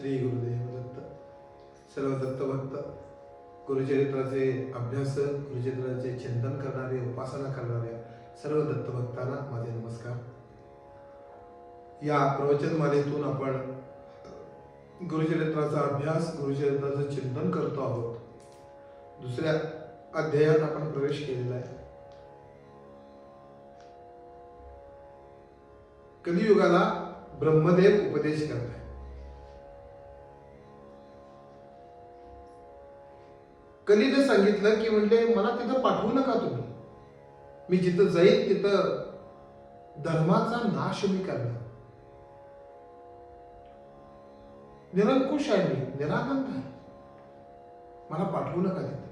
श्री गुरुदेव दत्त सर्व दत्तभक्त गुरुचरित्राचे अभ्यास गुरुचरित्राचे चिंतन करणारे उपासना करणाऱ्या सर्व दत्तभक्तांना माझे नमस्कार. या प्रवचन मालेतून आपण गुरुचरित्राचा अभ्यास गुरुचरित्राचं चिंतन करतो आहोत. दुसऱ्या अध्यायात आपण प्रवेश केलेला आहे. कलियुगाला ब्रह्मदेव उपदेश करताय. कलीने सांगितलं की म्हणले मला तिथं पाठवू नका तुम्ही. मी जिथं जाईल तिथं धर्माचा नाश मी करणार. निरंकुश आहे मी निरागंत आहे. मला पाठवू नका तिथे.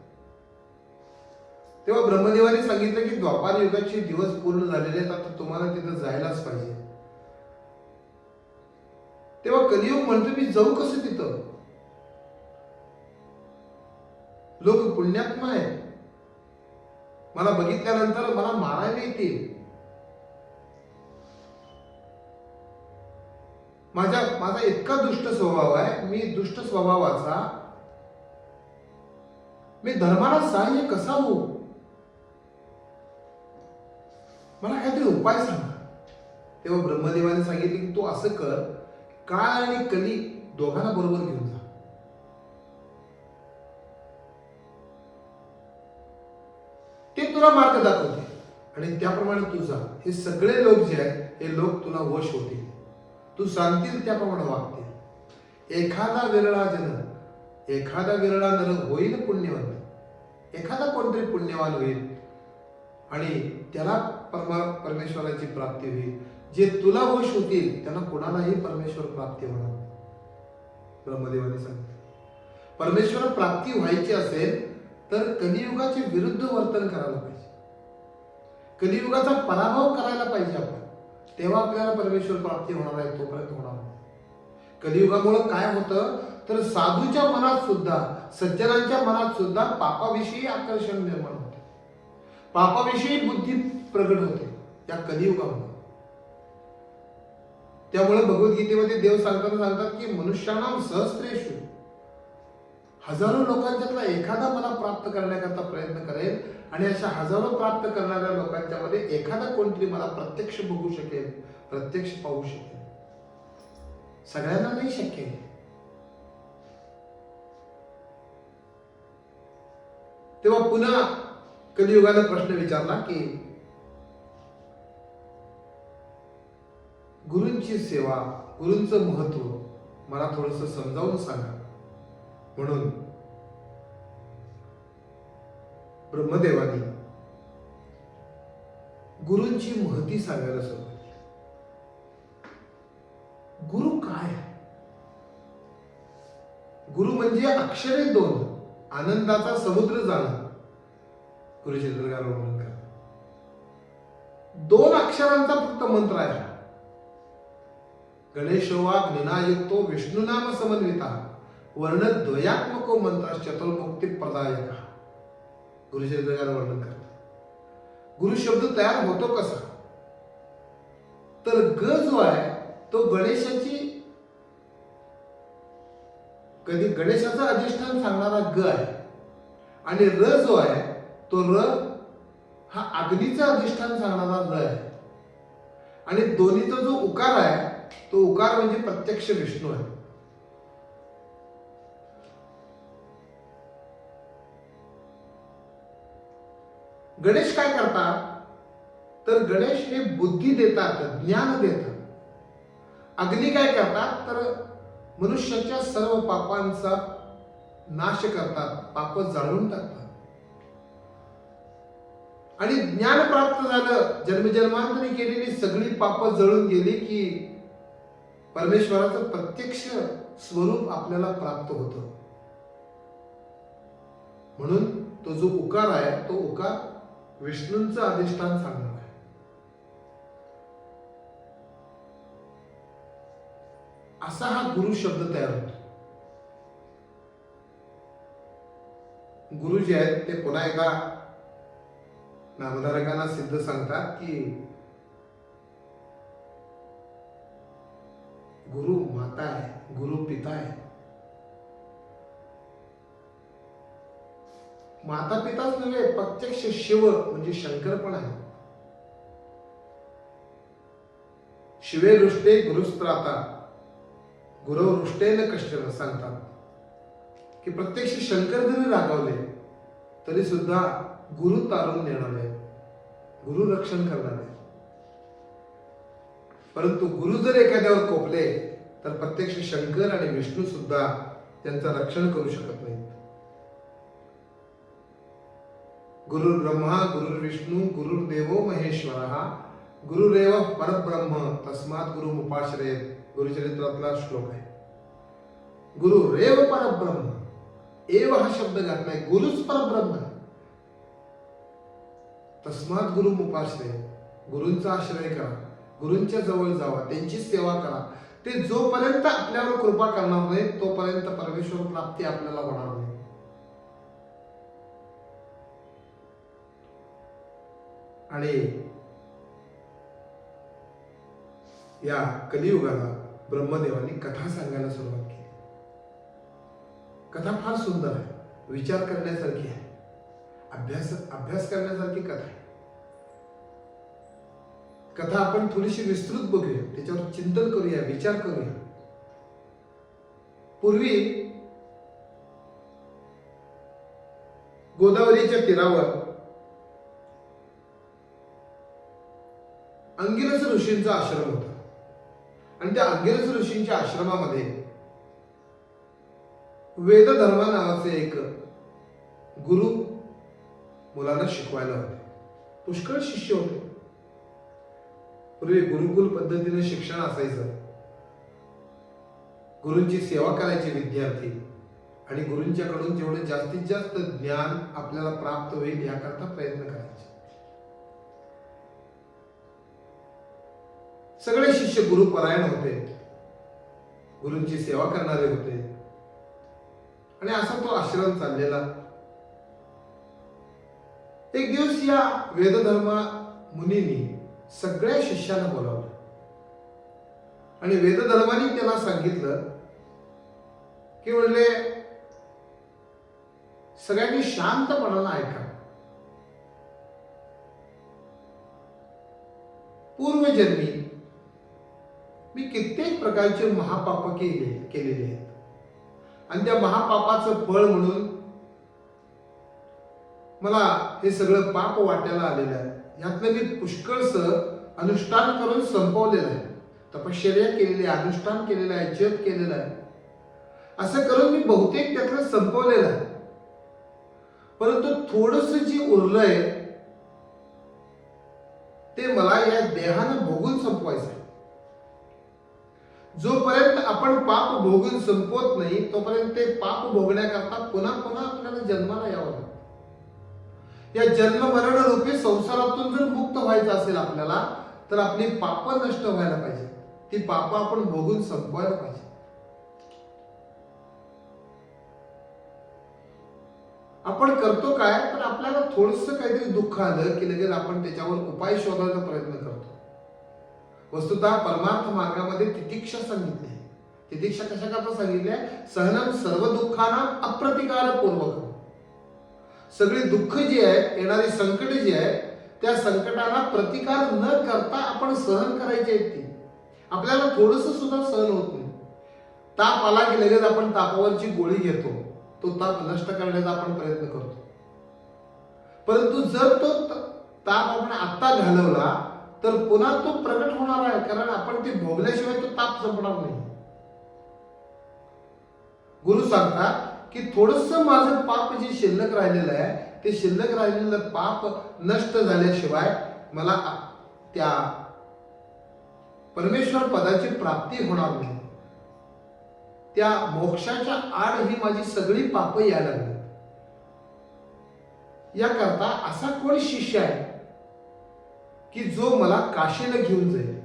तेव्हा ब्रह्मदेवाने सांगितलं की द्वापार युगाचे दिवस पूर्ण झालेले आहेत आता तुम्हाला तिथं जायलाच पाहिजे. तेव्हा कलियुग म्हणतो मी जाऊ कसं तिथं? लोक पुण्यात्मा आहे मला बघितल्यानंतर मला मारायला येतील. माझ्या माझा इतका दुष्ट स्वभाव आहे मी दुष्ट स्वभावाचा. मी धर्माला सहाय्य कसा होऊ? मला काहीतरी उपाय सांगा. तेव्हा ब्रह्मदेवाने सांगितले की तू असं कर काळ आणि कली दोघांना बरोबर घेऊन आणि त्याप्रमाणे तू जा. हे सगळे लोक जे आहेत हे लोक तुला वश होतील. तू सांगतील त्याप्रमाणे वागतील. एखादा विरळा जन एखादा विरळा नर होईल पुण्यवंत एखादा कोणतरी पुण्यवान होईल. आणि त्याला परमा परमेश्वराची प्राप्ती होईल. जे तुला वश होतील त्यांना कोणालाही परमेश्वर प्राप्ती होणार ब्रह्मदेवाने सांगितलं परमेश्वर प्राप्ती व्हायची असेल तर कलियुगाचे विरुद्ध वर्तन करावं लागतं. कलियुगाचा पराभव करायला पाहिजे आपण. तेव्हा आपल्याला परमेश्वर प्राप्ती होणार आहे तोपर्यंत होणार नाही. कलियुगामुळे काय होतं? तर साधूच्या मनात सुद्धा सज्जनांच्या मनात सुद्धा पापाविषयी आकर्षण निर्माण होते. पापाविषयी बुद्धी प्रगट होते या कलियुगामुळे. त्यामुळे भगवद्गीतेमध्ये देव सांगताना सांगतात की मनुष्यानाम सहस्त्रेषु हजारो लोकांच्यातला एखादा मला प्राप्त करण्याकरता प्रयत्न करेल आणि अशा हजारो प्राप्त करणाऱ्या लोकांच्यामध्ये एखादा कोणतरी मला प्रत्यक्ष बघू शकेल प्रत्यक्ष पाहू शकेल. सगळ्यांना नाही शक्य आहे तेव्हा पुन्हा कलियुगाला प्रश्न विचारला की गुरूंची सेवा गुरूंचं महत्त्व मला थोडस समजावून सांगा. म्हणून ब्रह्मदेवानी गुरूंची महती सांगायला सुरुवात गुरु काय? गुरु म्हणजे अक्षरे दोन आनंदाचा समुद्र जाणं. गुरुचंद्रगार वर्णन दोन अक्षरांचा फक्त मंत्र आहे. गणेशोवा ज्ञानायुक्तो विष्णुनाम समन्विता. वर्णद्वयात्मको मंत्र चतुर्मुक्ती प्रदायक गुरुचरित्रकार वर्णन करतात। गुरु शब्द तयार होतो कसा? तर ग जो आहे तो गणेशाची कधी गणेशाचं अधिष्ठान सांगणारा ग आहे आणि र जो आहे तो र हा अग्नीचं अधिष्ठान सांगणारा र आहे. आणि दोन्हीचा जो उकार आहे तो उकार म्हणजे प्रत्यक्ष विष्णू आहे. गणेश काय करतात? तर गणेश हे बुद्धी देतात ज्ञान देतात. अग्नी काय करतात? तर मनुष्याच्या सर्व पापांचा नाश करतात पाप जाळून टाकतात. आणि ज्ञान प्राप्त झालं जन्मजन्मांतरी केलेली सगळी पाप जळून गेली की परमेश्वराचं प्रत्यक्ष स्वरूप आपल्याला प्राप्त होतं. म्हणून तो जो उकार आहे तो उकार विष्णूंचं अधिष्ठान सांगणार आहे असा हा गुरु शब्द तयार होतो. गुरु जे आहेत ते पुन्हा एका नामधारकांना सिद्ध सांगतात की गुरु माता आहे गुरु पिता आहे. माता पिताच नव्हे प्रत्यक्ष शिव म्हणजे शंकर पण आहे. शिवे रुष्टे गुरुस्त्राता. गुरु रुष्टेन कष्ट सांगतात. की प्रत्यक्ष शंकर जरी रागावले तरी सुद्धा गुरु तारून नेणार आहे गुरु रक्षण करणार. आहे परंतु गुरु जर एखाद्यावर कोपले तर प्रत्यक्ष शंकर आणि विष्णू सुद्धा त्यांचं रक्षण करू शकत नाही गुरु ब्रह्मा गुरु विष्णू गुरु गुरुरेव परब्रह्म तस्मात गुरु उपाश्रय गुरुचरित्रातला श्लोक आहे. गुरु रेव परब्रह्म एव हा शब्द घातलाय गुरुच परब्रह्म तस्मात गुरु उपाश्रय गुरूंचा आश्रय करा गुरूंच्या जवळ जावा त्यांची सेवा करा. ते जोपर्यंत आपल्यावर कृपा करणार नाही तोपर्यंत परमेश्वर प्राप्ती आपल्याला होणार आणि या कलियुगाला ब्रह्मदेवानी कथा सांगायला सुरुवात केली. कथा फार सुंदर आहे. विचार करण्यासारखी आहे. अभ्यास अभ्यास करण्यासारखी कथा आहे. कथा आपण थोडीशी विस्तृत बघूया. त्याच्यावर चिंतन करूया विचार करूया. पूर्वी गोदावरीच्या तीरावर अंगिरस ऋषींचा आश्रम होता. आणि त्या अंगिरस ऋषींच्या आश्रमामध्ये वेदधर्म नावाचे एक गुरु मुलांना शिकवायला होते. पुष्कळ शिष्य होते. पूर्वी गुरुकुल पद्धतीने शिक्षण असायचं. गुरूंची सेवा करायचे विद्यार्थी आणि गुरूंच्याकडून जेवढे जास्तीत जास्त ज्ञान आपल्याला प्राप्त होईल याकरता प्रयत्न करायचे. सगळे शिष्य गुरुपरायण होते. गुरूंची सेवा करणारे होते. आणि असा तो आश्रम चाललेला. एक दिवस या वेदधर्म मुनींनी सगळ्या शिष्यांना बोलावलं. आणि वेदधर्माने त्यांना सांगितलं की म्हणले सगळ्यांनी शांतपणाला ऐका. पूर्वजन्मी मी कित्येक प्रकारचे महापाप केले केलेले आहेत. आणि त्या महापापाचं फळ म्हणून मला हे सगळं पाप वाट्याला आलेलं आहे. यातलं मी पुष्कळस अनुष्ठान करून संपवलेलं आहे. तपश्चर्या केलेली आहे अनुष्ठान केलेलं आहे जप केलेलं आहे. असं करून मी बहुतेक त्यातलं संपवलेलं आहे. परंतु थोडस जे उरलंय ते मला या देहानं भोगून संपवायचं आहे जोपर्यंत आपण पाप भोगून संपवत नाही तोपर्यंत ते पाप भोगण्याकरता पुन्हा पुन्हा आपल्याला जन्माला यावं लागतं. या जन्म मरण रूपी संसारातून जर मुक्त व्हायचं असेल आपल्याला तर आपली पाप नष्ट व्हायला पाहिजे. ती पाप आपण भोगून संपवायला पाहिजे. आपण करतो काय तर आपल्याला थोडस काहीतरी दुःख आलं की लगेच आपण त्याच्यावर उपाय शोधायचा प्रयत्न करतो. वस्तुतः परमार्थ मार्गामध्ये तितिक्षा सांगितली. तितिक्षा कशा करता सांगितली? सहनम सर्व दुःखांना अप्रतिकारपूर्वक. सगळी दुःख जी आहेत येणारी संकट जी आहेत त्या संकटाला प्रतिकार न करता आपण सहन करायची आहेत ती. आपल्याला थोडस सुद्धा सहन होत नाही. ताप आला की लगेच आपण तापावरची गोळी घेतो. तो ताप नष्ट करण्याचा आपण प्रयत्न करतो. परंतु जर तो ताप आपण आत्ता घालवला तर पुन्हा तो प्रकट होणार आहे कारण आपण ते भोगल्याशिवाय तो ताप संपणार नाही. गुरु सांगतात की थोडस माझं पाप जे शिल्लक राहिलेलं आहे ते शिल्लक राहिलेलं पाप नष्ट झाल्याशिवाय मला त्या परमेश्वर पदाची प्राप्ती होणार नाही. त्या मोक्षाच्या आड ही माझी सगळी पाप यायला लागली. याकरता असा कोण शिष्य आहे? की जो मला काशीला घेऊन जाईल.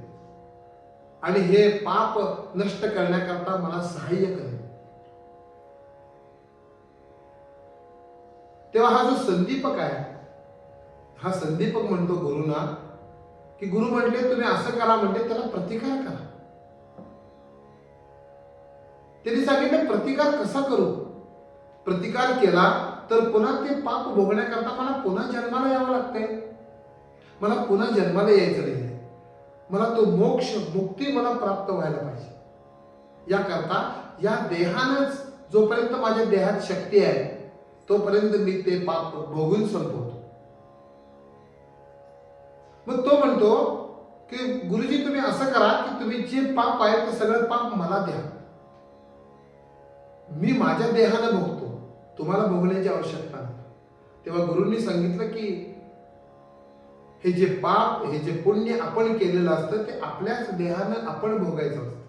आणि हे पाप नष्ट करण्याकरता मला सहाय्य करेल. तेव्हा हा जो संदीपक आहे हा संदीपक म्हणतो गुरुना की गुरु म्हटले तुम्ही असं करा म्हणजे त्याला प्रतिकार करा. त्यांनी सांगितलं प्रतिकार कसा करू? प्रतिकार केला तर पुन्हा ते पाप भोगण्याकरता मला पुन्हा जन्माला यावं लागतंय. मला पुन्हा जन्माला यायचं नाही मला तो मोक्ष मुक्ती मला प्राप्त व्हायला पाहिजे. याकरता या देहानंच जोपर्यंत माझ्या देहात शक्ती आहे तोपर्यंत मी ते पाप भोगून संपवतो. मग तो म्हणतो की गुरुजी तुम्ही असं करा की तुम्ही जे पाप आहे ते सगळं पाप मला द्या. मी माझ्या देहानं भोगतो. तुम्हाला भोगण्याची आवश्यकता नाही. तेव्हा गुरुंनी सांगितलं की हे जे पाप हे जे पुण्य आपण केलेलं असतं ते आपल्याच देहानं आपण भोगायचं असतं.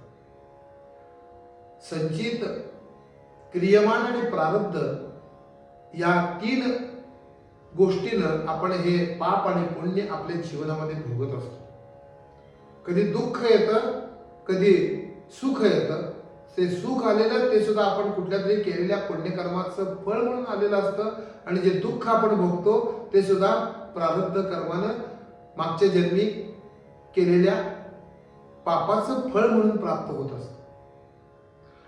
संचित क्रियमान आणि प्रारब्ध या तीन गोष्टीनं आपण हे पाप आणि पुण्य आपल्या जीवनामध्ये भोगत असतो. कधी दुःख येतं कधी सुख येतं ते सुख आलेलं ते सुद्धा आपण कुठल्या तरी केलेल्या पुण्यकर्माचं फळ म्हणून आलेलं असतं आणि जे दुःख आपण भोगतो ते सुद्धा प्रारब्ध कर्मानं मागच्या जन्मी केलेल्या पापाचं फळ म्हणून प्राप्त होत असतं.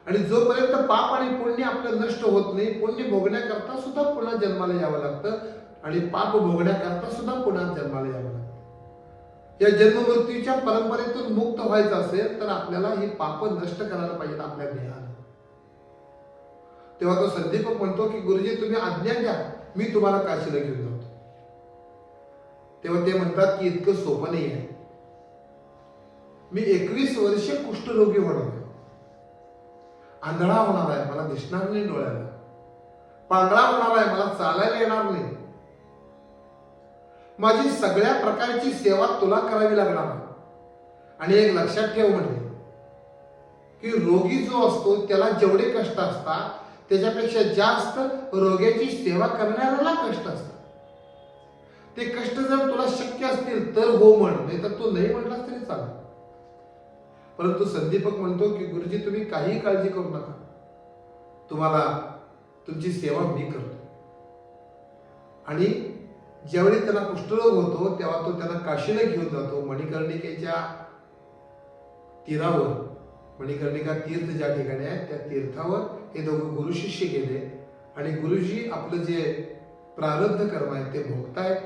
आणि जोपर्यंत पाप आणि पुण्य आपलं नष्ट होत नाही पुण्य भोगण्याकरता सुद्धा पुन्हा जन्माला यावं लागतं आणि पाप भोगण्याकरता सुद्धा पुन्हा जन्माला यावं लागतं. या जन्ममृत्यूच्या परंपरेतून मुक्त व्हायचं असेल तर आपल्याला ही पाप नष्ट करायला पाहिजेत आपल्या देहानं तेव्हा तो संदीपक म्हणतो की गुरुजी तुम्ही आज्ञा द्या. मी तुम्हाला काशीला घेऊन तेव्हा ते म्हणतात की इतकं सोपं नाही आहे. मी एकवीस वर्ष कुष्ठरोगी होणार आहे. आंधळा होणार आहे मला दिसणार नाही डोळ्याला. पांढरा होणार आहे मला चालायला येणार नाही. माझी सगळ्या प्रकारची सेवा तुला करावी लागणार आणि एक लक्षात ठेव म्हणजे की रोगी जो असतो त्याला जेवढे कष्ट असतात त्याच्यापेक्षा जास्त रोग्याची सेवा करणाऱ्याला कष्ट असतात. ते कष्ट जर तुला शक्य असतील तर हो म्हण. नाही तर तू नाही म्हटलास तरी चालेल. परंतु संदीपक म्हणतो की गुरुजी तुम्ही काही काळजी करू नका. तुम्हाला तुमची सेवा मी करतो. आणि ज्यावेळी त्याला कुष्ठरोग होतो तेव्हा तो त्याला काशीला घेऊन जातो मणिकर्णिकेच्या तीरावर. मणिकर्णिका तीर्थ ज्या ठिकाणी आहे त्या तीर्थावर हे दोघं गुरु शिष्य गेले. आणि गुरुजी आपलं जे प्रारब्ध कर्म आहे ते भोगतायत.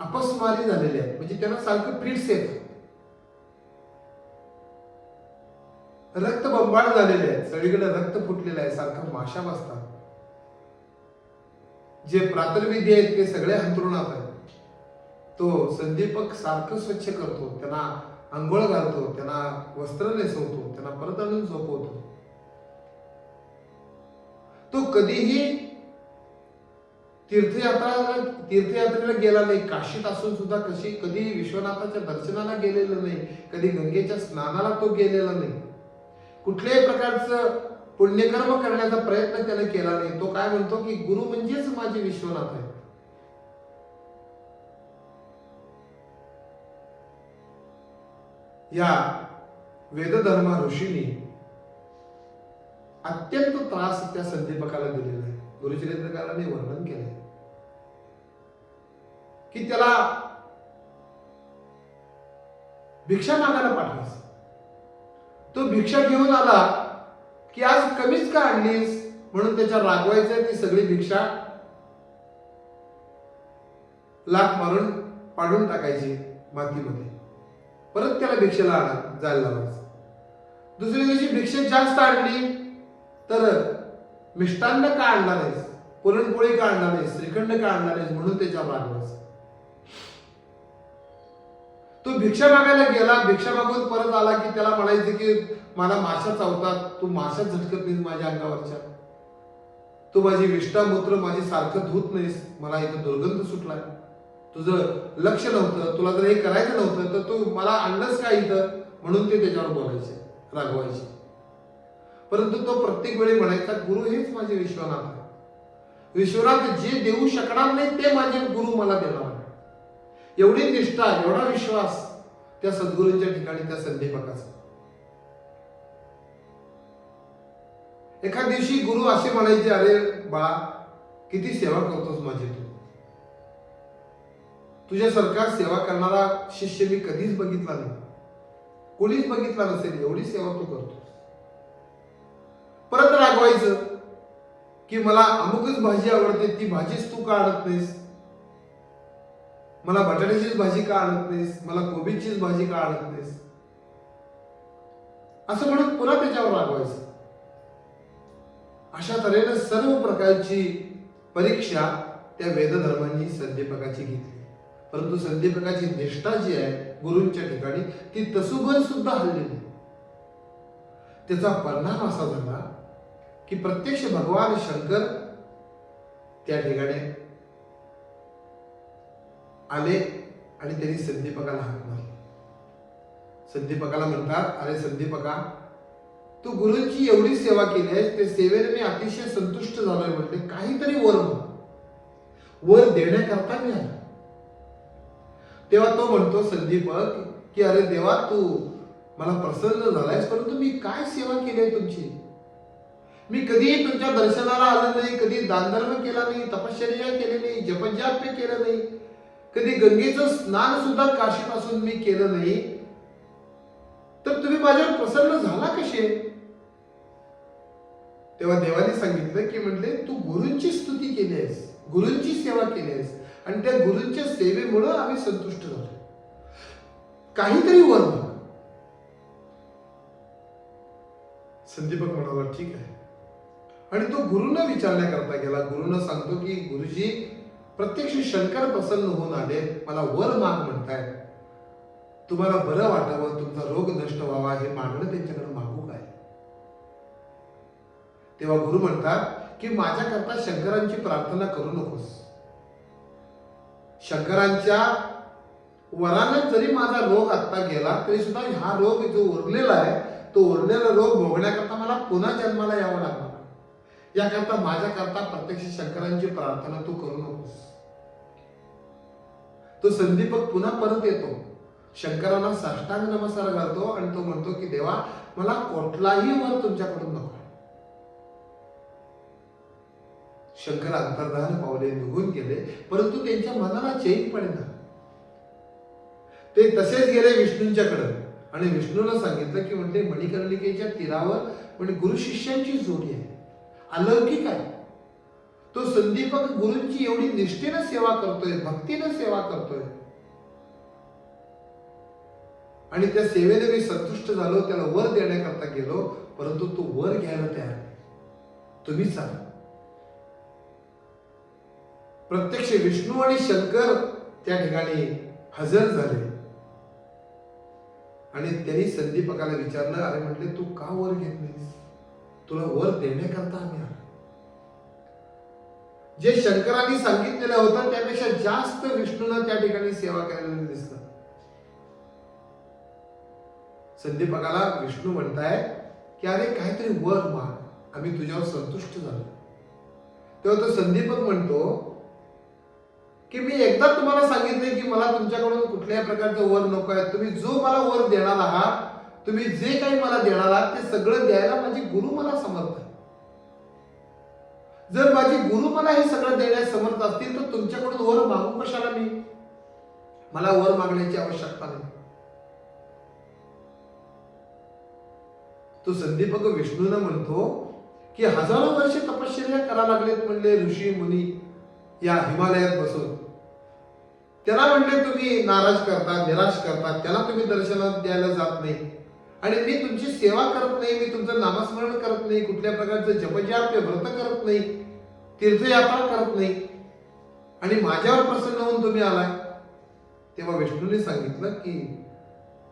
अपस्मारी झालेले आहेत म्हणजे त्यांना सारखं फिट्स येत रक्त बंबाळ झालेले आहे सगळीकडे रक्त फुटलेलं आहे. सारखं माशा बसतात. जे प्रातर्विधी आहेत ते सगळे अंतरुणात आहेत. तो संदीपक सारखं स्वच्छ करतो. त्यांना आंघोळ घालतो. त्यांना वस्त्र नेसवतो. त्यांना परत आणून झोपवतो. तो कधीही तीर्थयात्रा तीर्थयात्रेला गेला नाही. काशीत असून सुद्धा कशी कधी विश्वनाथाच्या दर्शनाला गेलेला नाही. कधी गंगेच्या स्नानाला तो गेलेला नाही. कुठल्याही प्रकारचं पुण्यकर्म करण्याचा प्रयत्न त्याने केला नाही. तो काय म्हणतो की गुरु म्हणजेच माझे विश्वनाथ आहे या वेदधर्म ऋषीने अत्यंत त्रास त्या संदीपकाला दिलेला आहे. गुरुचरित्रकाराने वर्णन केले की त्याला भिक्षा मागायला पाठवास तो भिक्षा घेऊन आला की आज कमीच का आणलीस? म्हणून त्याच्या रागवायचं ती सगळी भिक्षा लाख मारून पाडून टाकायची मातीमध्ये परत त्याला भिक्षेला आणा जायला लावायचं. दुसऱ्या दिवशी भिक्षे जास्त आणली तर मिष्टान्न का आणणार आहेस? पुरणपोळी का आणणार नाहीस श्रीखंड का आणणार आहेस म्हणून त्याच्यावर रागवायचं तो भिक्षा मागायला गेला. भिक्षा मागून परत आला की त्याला म्हणायचं की मला माशा चावतात तू माशा झटकत नाहीस माझ्या अंगावरच्या. तू माझी विष्टामूत्र माझी सारखं धुत नाहीस. मला इथं दुर्गंध सुटलाय. तुझं लक्ष नव्हतं. तुला जर हे करायचं नव्हतं तर तू मला आणलंच का इथं? म्हणून ते त्याच्यावर बोलायचे. रागवायचे. परंतु तो प्रत्येक वेळी म्हणायचा गुरु हेच माझे विश्वनाथ आहे विश्वनाथ जे देऊ शकणार नाही ते माझे गुरु मला देणार आहे एवढी निष्ठा एवढा विश्वास त्या सद्गुरूंच्या ठिकाणी त्या संदीपकाचा एका दिवशी गुरु असे म्हणायचे अरे बाळा किती सेवा करतोस माझी तू. तुझ्यासारखा सेवा करणारा शिष्य मी कधीच बघितला नाही. कोणीच बघितला नसेल. एवढी सेवा तू करतोस. रागवायचं की मला अमुकच भाजी आवडते ती भाजीच तू का आणत नाहीस मला बटाट्याचीच भाजी का आणत नाहीस मला कोबीचीच भाजी का आणत नाहीस असं म्हणत पुन्हा त्याच्यावर रागवायचं. अशा तऱ्हेने सर्व प्रकारची परीक्षा त्या वेदधर्मांनी संदीपकाची घेतली. परंतु संदीपकाची निष्ठा जी आहे गुरूंच्या ठिकाणी ती तसुभर सुद्धा हल्ली नाही. त्याचा परिणाम असा झाला की प्रत्यक्ष भगवान शंकर त्या ठिकाणी आले आणि त्यांनी संदीपकाला हात मारली. संदीपकाला म्हणतात अरे संदीपका तू गुरुंची एवढी सेवा केली आहे ते सेवेने मी अतिशय संतुष्ट झालोय म्हटले काहीतरी वर म्हण. वर देण्याकरता मी आलो तेव्हा तो म्हणतो संदीपक की अरे देवा तू मला प्रसन्न झालायस परंतु मी काय सेवा केली आहे तुमची? मी कधीही तुमच्या दर्शनाला आलो नाही कधी दानधर्म केला नाही तपश्चर्या केली नाही जपजाप केलं नाही कधी गंगेचं स्नान सुद्धा काशीपासून मी केलं नाही. तर तुम्ही माझ्यावर प्रसन्न झाला कसे? तेव्हा देवाने सांगितलं की म्हटले तू गुरूंची स्तुती केली आहेस गुरूंची सेवा केली आहेस आणि त्या गुरूंच्या सेवेमुळं आम्ही संतुष्ट झालो. काहीतरी वर संदीपक म्हणाला ठीक आहे आणि तो गुरुंना विचारण्याकरता गेला. गुरुंना सांगतो की गुरुजी प्रत्यक्ष शंकर प्रसन्न होऊन आले. मला वर माग म्हणताय. तुम्हाला बरं वाटावं तुमचा रोग नष्ट व्हावा हे मागणं त्यांच्याकडे मागू काय तेव्हा गुरु म्हणतात की माझ्याकरता शंकरांची प्रार्थना करू नकोस. शंकरांच्या वरानं जरी माझा रोग आत्ता गेला तरी सुद्धा हा रोग जो उरलेला आहे तो उरलेला रोग भोगण्याकरता मला पुन्हा जन्माला यावं लागणार. याकरता माझ्याकरता प्रत्यक्ष शंकरांची प्रार्थना तू करू नकोस. तो संदीपक पुन्हा परत येतो. शंकरांना साष्टांग नमस्कार घालतो आणि तो म्हणतो की देवा मला कुठलाही वर तुमच्याकडून नको. शंकर अंतर्धान पावले निघून गेले परंतु त्यांच्या मनाला चैन पडेना ते तसेच गेले विष्णूंच्याकडे आणि विष्णूला सांगितलं की म्हणते मणिकर्णिकेच्या तीरावर म्हणजे गुरु शिष्यांची जोडी आहे. अलौकिक आहे. तो संदीपक गुरूंची एवढी निष्ठेनं सेवा करतोय भक्तीनं सेवा करतोय. आणि त्या सेवेने मी संतुष्ट झालो त्याला वर देण्याकरता गेलो परंतु तो वर घ्यायला तयार तुम्ही सांगा. प्रत्यक्ष विष्णू आणि शंकर त्या ठिकाणी हजर झाले. आणि त्यांनी संदीपकाला विचारलं अरे म्हटले तू का वर घेत नाहीस? तुला वर देण्याकरता आम्ही आलो. जे शंकरांनी सांगितलेलं होतं त्यापेक्षा जास्त विष्णूला त्या ठिकाणी सेवा करायला दिसत संदीपकाला विष्णू म्हणताय की अरे काहीतरी वर माग आम्ही तुझ्यावर संतुष्ट झालो. तेव्हा तो संदीपक म्हणतो की मी एकदा तुम्हाला सांगितले की मला तुमच्याकडून कुठल्याही प्रकारचं वर नको आहे. तुम्ही जो मला वर देणार आहात तुम्ही जे काही मला देणार आहात ते सगळं द्यायला माझे गुरु मला समर्थ जर माझे गुरु मला हे सगळं देण्यास समर्थ असतील तर तुमच्याकडून वर मागू कशाला मी? मला वर मागण्याची आवश्यकता नाही. तो संदीपक विष्णूनं म्हणतो की हजारो वर्षे तपश्चर्या करा लागलेत म्हणले ऋषी मुनी या हिमालयात बसून. त्याला म्हणले तुम्ही नाराज करता निराश करता त्याला तुम्ही दर्शनात द्यायला जात नाही. आणि मी तुमची सेवा करत नाही मी तुमचं नामस्मरण करत नाही कुठल्या प्रकारचं जपजाप ते व्रत करत नाही तीर्थयात्रा करत नाही. आणि माझ्यावर प्रसन्न होऊन तुम्ही आलाय. तेव्हा विष्णूने सांगितलं की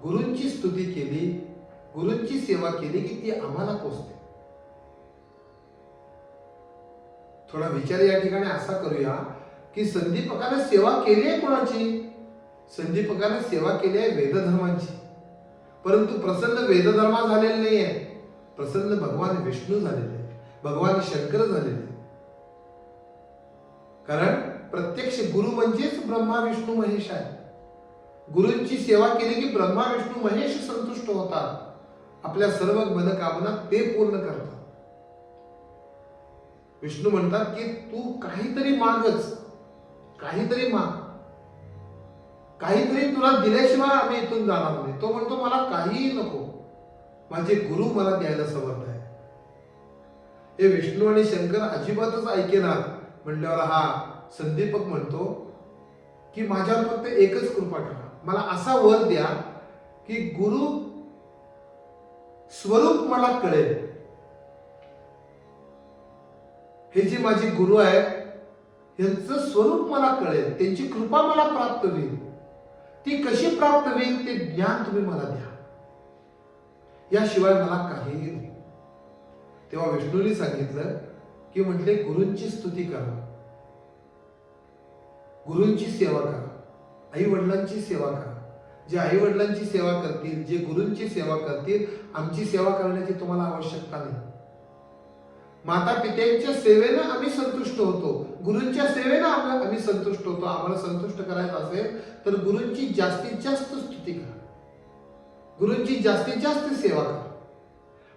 गुरूंची स्तुती केली गुरूंची सेवा केली की ती आम्हाला पोचते. थोडा विचार या ठिकाणी असा करूया की संदीपकाने सेवा केली आहे कोणाची? संदीपकाने सेवा केली आहे वेदधर्मांची. परंतु प्रसन्न वेदधर्मा झालेला नाही आहे प्रसन्न भगवान विष्णू झालेले आहे भगवान शंकर झालेले कारण प्रत्यक्ष गुरु म्हणजेच ब्रह्मा विष्णू महेश आहे. गुरूंची सेवा केली की ब्रह्मा विष्णू महेश संतुष्ट होतात. आपल्या सर्व मनकामना ते पूर्ण करतात. विष्णू म्हणतात की तू काहीतरी मागच काहीतरी माग. काहीतरी तुला दिल्याशिवाय आम्ही इथून जाणार नाही. तो म्हणतो मला काहीही नको. माझे गुरु मला द्यायला समर्थ आहे हे विष्णू आणि शंकर अजिबातच ऐकेनार म्हणल्यावर हा संदीपक म्हणतो की माझ्यावर फक्त एकच कृपा करा. मला असा वर द्या की गुरु स्वरूप मला कळेल. हे जे माझे गुरु आहेत यांचं स्वरूप मला कळेल. त्यांची कृपा मला प्राप्त होईल. ती कशी प्राप्त होईल ते ज्ञान तुम्ही मला द्या. याशिवाय मला काहीही नाही. तेव्हा विष्णूने सांगितलं की म्हटले गुरूंची स्तुती करा. गुरूंची सेवा करा. आई वडिलांची सेवा करा. जे आई वडिलांची सेवा करतील जे गुरूंची सेवा करतील आमची सेवा करण्याची तुम्हाला आवश्यकता नाही. माता पित्यांच्या सेवेनं आम्ही संतुष्ट होतो. गुरूंच्या सेवेनं आम्हाला आम्ही संतुष्ट होतो. आम्हाला संतुष्ट करायचं असेल तर गुरूंची जास्तीत जास्त स्तुती करा. गुरूंची जास्तीत जास्त सेवा करा.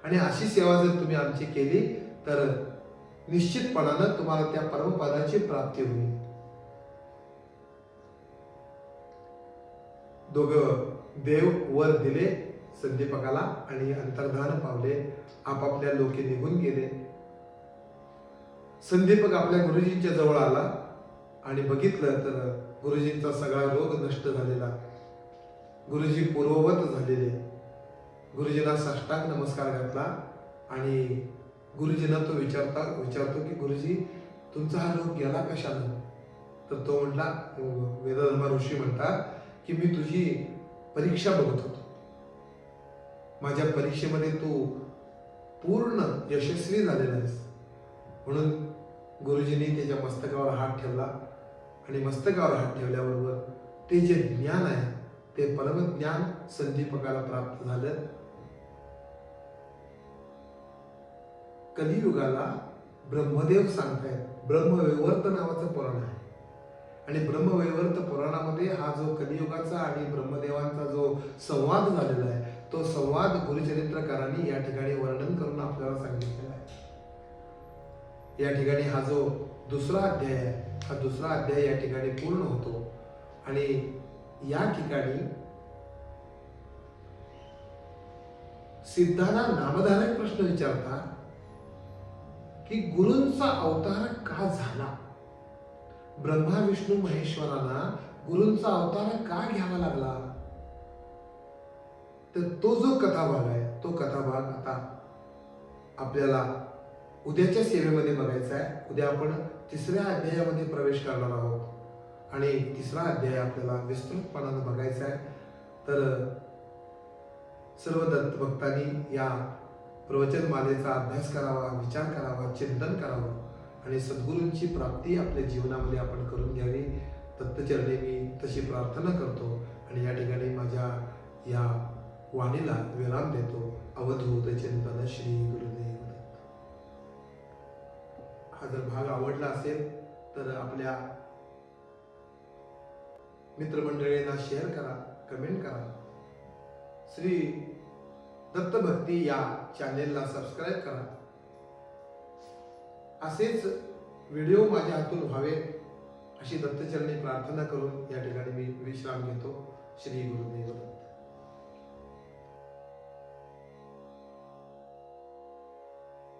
आणि अशी सेवा जर तुम्ही आमची केली तर निश्चितपणानं तुम्हाला त्या परमपदाची प्राप्ती होईल. दोघं देव वर दिले संदीपकाला आणि अंतर्धान पावले आपापल्या लोके निघून गेले. संदीपक आपल्या गुरुजींच्या जवळ आला आणि बघितलं तर गुरुजींचा सगळा रोग नष्ट झालेला गुरुजी पूर्ववत झालेले. गुरुजींना साष्टांग नमस्कार घातला आणि गुरुजींना तो विचारता विचारतो की गुरुजी तुमचा हा रोग गेला कशानं? तर तो म्हटला वेदधर्मा ऋषी म्हणतात की मी तुझी परीक्षा बघत होतो. माझ्या परीक्षेमध्ये तू पूर्ण यशस्वी झालेला आहेस. म्हणून गुरुजींनी त्याच्या मस्तकावर हात ठेवला. आणि मस्तकावर हात ठेवल्याबरोबर ते जे ज्ञान आहे ते परमज्ञान संदीपकाला प्राप्त झालं. कलियुगाला ब्रह्मदेव सांगतायत. ब्रह्मवैवर्त नावाचं पुराण आहे. आणि ब्रह्मवैवर्त पुराणामध्ये हा जो कलियुगाचा आणि ब्रह्मदेवांचा जो संवाद झालेला आहे तो संवाद गुरुचरित्रकारांनी या ठिकाणी वर्णन करून आपल्याला सांगितलं. आहे या ठिकाणी हा जो दुसरा अध्याय आहे हा दुसरा अध्याय या ठिकाणी पूर्ण होतो. आणि या ठिकाणी सिद्धांना नामधारक प्रश्न विचारता की गुरूंचा अवतार का झाला? ब्रह्मा विष्णू महेश्वरांना गुरूंचा अवतार का घ्यावा लागला? तर तो जो कथाभाग आहे तो कथाभाग आता आपल्याला उद्याच्या सेवेमध्ये बघायचा आहे. उद्या आपण तिसऱ्या अध्यायामध्ये प्रवेश करणार आहोत. आणि तिसरा अध्याय आपल्याला विस्तृतपणानं बघायचा आहे. तर सर्व दत्त भक्तांनी या प्रवचनमालेचा अभ्यास करावा विचार करावा चिंतन करावं आणि सद्गुरूंची प्राप्ती आपल्या जीवनामध्ये आपण करून घ्यावी. दत्तचरणी मी तशी प्रार्थना करतो आणि या ठिकाणी माझ्या या वाणीला विराम देतो. अवधूत चिंतन श्री गुरु हा जर भाग आवडला असेल तर आपल्या मित्रमंडळींना शेअर करा कमेंट करा. श्री दत्तभक्ती या चॅनेलला सबस्क्राईब करा. असेच व्हिडिओ माझ्या हातून व्हावे अशी दत्तचरणी प्रार्थना करून या ठिकाणी मी विश्राम घेतो. श्री गुरुदेव.